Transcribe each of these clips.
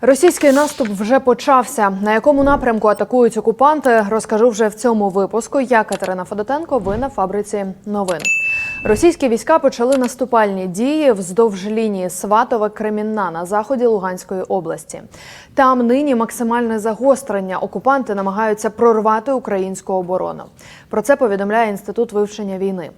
Російський наступ вже почався. На якому напрямку атакують окупанти, розкажу вже в цьому випуску. Я Катерина Федотенко. Ви на фабриці новин. Російські війська почали наступальні дії вздовж лінії Сватове Кремінна на заході Луганської області. Там нині максимальне загострення. Окупанти намагаються прорвати українську оборону. Про це повідомляє інститут вивчення війни.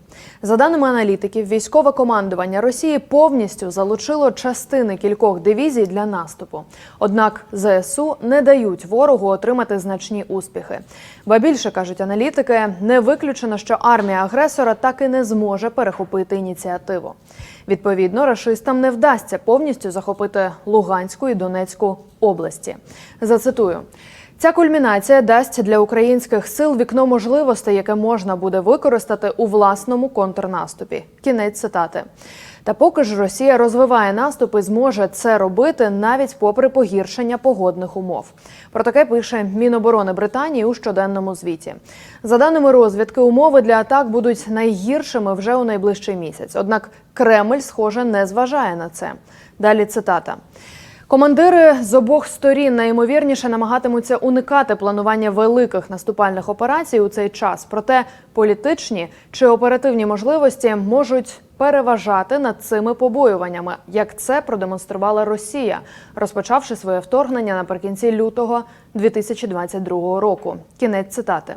За даними аналітиків, військове командування Росії повністю залучило частини кількох дивізій для наступу. Однак ЗСУ не дають ворогу отримати значні успіхи. Ба більше кажуть аналітики, не виключено, що армія агресора так і не зможе перехопити ініціативу. Відповідно, рашистам не вдасться повністю захопити Луганську і Донецьку області. Зацитую. Ця кульмінація дасть для українських сил вікно можливостей, яке можна буде використати у власному контрнаступі. Кінець цитати. Та поки ж Росія розвиває наступ і зможе це робити навіть попри погіршення погодних умов. Про таке пише Міноборони Британії у щоденному звіті. За даними розвідки, умови для атак будуть найгіршими вже у найближчий місяць. Однак Кремль, схоже, не зважає на це. Далі цитата. Командири з обох сторін найімовірніше намагатимуться уникати планування великих наступальних операцій у цей час. Проте політичні чи оперативні можливості можуть переважати над цими побоюваннями, як це продемонструвала Росія, розпочавши своє вторгнення наприкінці лютого 2022 року. Кінець цитати.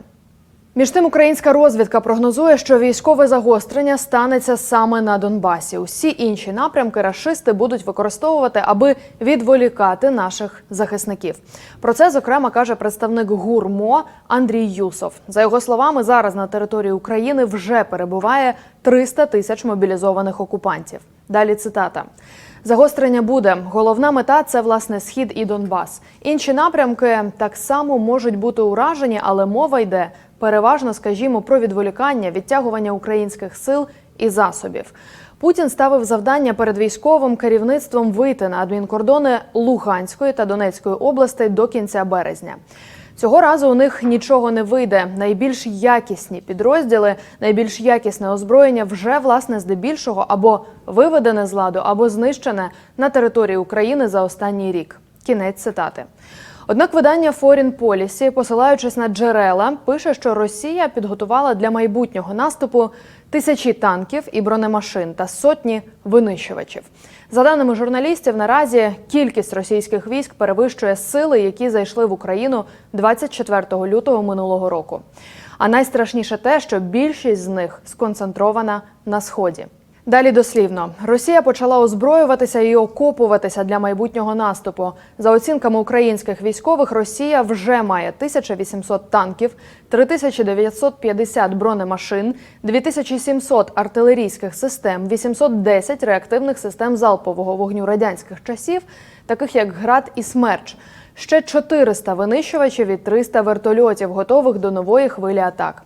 Між тим, українська розвідка прогнозує, що військове загострення станеться саме на Донбасі. Усі інші напрямки рашисти будуть використовувати, аби відволікати наших захисників. Про це зокрема каже представник ГУРМО Андрій Юсов. За його словами, зараз на території України вже перебуває 300 тисяч мобілізованих окупантів. Далі цитата. Загострення буде. Головна мета це власне схід і Донбас. Інші напрямки так само можуть бути уражені, але мова йде переважно, скажімо, про відволікання, відтягування українських сил і засобів. Путін ставив завдання перед військовим керівництвом вийти на адмінкордони Луганської та Донецької областей до кінця березня. Цього разу у них нічого не вийде. Найбільш якісні підрозділи, найбільш якісне озброєння вже власне здебільшого або виведене з ладу, або знищене на території України за останній рік. Кінець цитати. Однак видання Foreign Policy, посилаючись на джерела, пише, що Росія підготувала для майбутнього наступу тисячі танків і бронемашин та сотні винищувачів. За даними журналістів, наразі кількість російських військ перевищує сили, які зайшли в Україну 24 лютого минулого року. А найстрашніше те, що більшість з них сконцентрована на сході. Далі дослівно Росія почала озброюватися і окопуватися для майбутнього наступу. За оцінками українських військових, Росія вже має 1800 танків, 3950 бронемашин, 2700 артилерійських систем, 810 реактивних систем залпового вогню радянських часів, таких як ГРАД і СМЕРЧ. Ще 400 винищувачів і 300 вертольотів, готових до нової хвилі атак.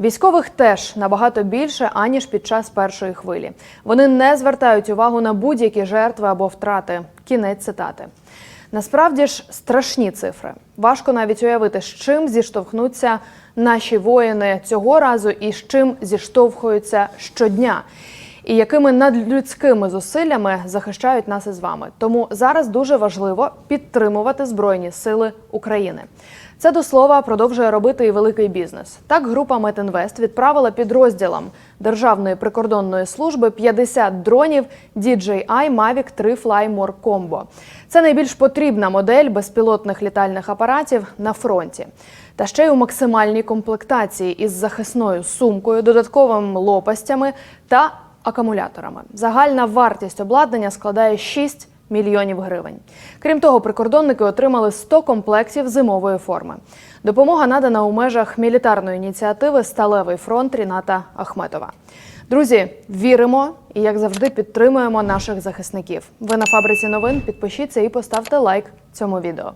Військових теж набагато більше аніж під час першої хвилі. Вони не звертають увагу на будь-які жертви або втрати. Кінець цитати. Насправді ж страшні цифри. Важко навіть уявити, з чим зіштовхнуться наші воїни цього разу і з чим зіштовхуються щодня. І якими надлюдськими зусиллями захищають нас із вами. Тому зараз дуже важливо підтримувати Збройні Сили України. Це до слова продовжує робити і великий бізнес. Так, група Метінвест відправила підрозділам Державної прикордонної служби 50 дронів DJI Mavic 3 Fly More Combo. Це найбільш потрібна модель безпілотних літальних апаратів на фронті. Та ще й у максимальній комплектації із захисною сумкою, додатковими лопастями та акумуляторами. Загальна вартість обладнання складає 6 мільйонів гривень. Крім того, прикордонники отримали 100 комплектів зимової форми. Допомога надана у межах мілітарної ініціативи Сталевий фронт Ріната Ахметова. Друзі, віримо і як завжди підтримуємо наших захисників. Ви на фабриці новин підпишіться і поставте лайк цьому відео.